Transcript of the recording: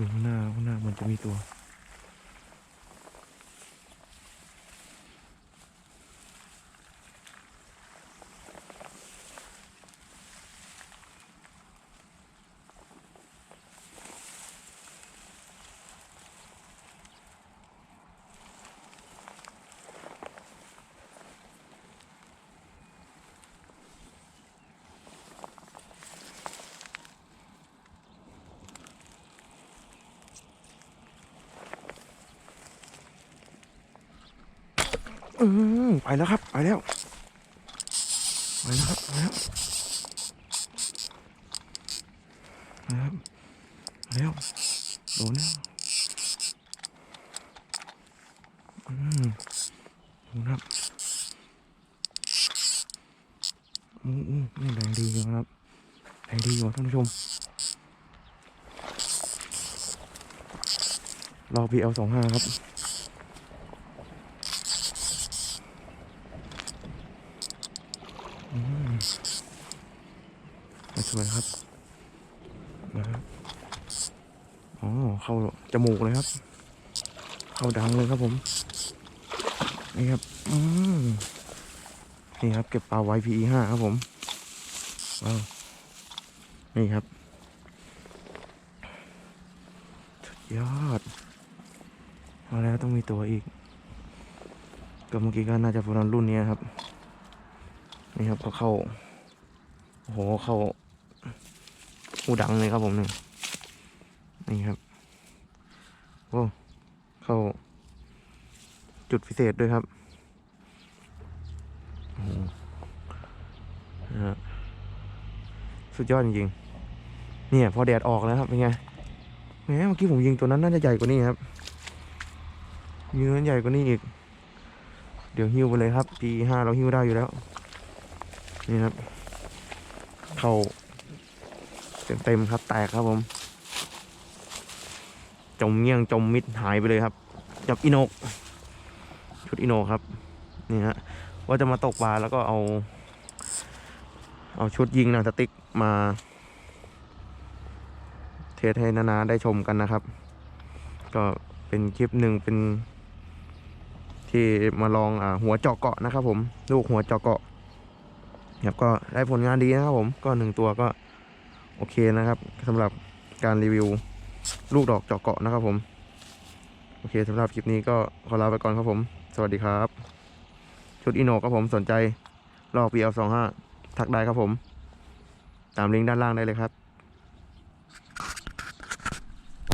อยู่ข้างหน้าข้างหน้ามันจะมีตัว อืมไปแล้วครับไปแล้วไปแล้วครับไปแล้วไปแล้วไปแล้วโดนแล้วอืมโดนครับอืมอืมนี่แรงดีอยู่ครับแรงดีอยู่ท่านผู้ชมรอพีเอลสองห้าครับ มา สวยครับนะครับอ๋อเข้าจมูกเลยครับ เข้าดังเลยครับผม นี่ครับอืมนี่ครับ เก็บปลาไว้ PE ห้าครับผมว้าวนี่ครับสุดยอดเอาแล้วต้องมีตัวอีกก็เมื่อกี้ก็น่าจะประมาณรุ่นนี้ครับ นี่ครับก็เข้าโอ้โหเข้า หูดังเลยครับผมนี่นี่ครับโอ้เข้าจุดพิเศษด้วยครับโอ้โหนะฮะสุดยอดจริงๆเนี่ยพอแดดออกแล้วครับเป็นไงแหมเมื่อกี้ผมยิงตัวนั้นน่าจะใหญ่กว่านี้ครับยิงตัวนั้นใหญ่กว่านี้อีก เดี๋ยวหิ้วไปเลยครับปีห้าเราหิ้วได้อยู่แล้ว นี่ครับ เข้า เต็มๆครับแตกครับผม จมเงี้ยงจมมิดหายไปเลยครับ จับอินโนก ชุดอินโนกครับ นี่ฮะว่าจะมาตกปลาแล้วก็เอา เอาชุดยิงหนังสติ๊กมา เทสให้นานาได้ชมกันนะครับ ก็เป็นคลิปหนึ่งเป็น ที่มาลองอ่าหัวเจาะเกาะนะครับผม ลูกหัวเจาะเกาะครับก็ได้ผลงานดีนะครับผมก็หนึ่งตัวก็ โอเคนะครับสำหรับการรีวิวลูกดอกเจาะเกาะนะครับผม โอเคสำหรับคลิปนี้ก็ขอลาไปก่อนครับผม สวัสดีครับ ชุดอิโนครับผมสนใจลอก PL 2 5ทักได้ครับผม ตามลิงก์ด้านล่างได้เลยครับ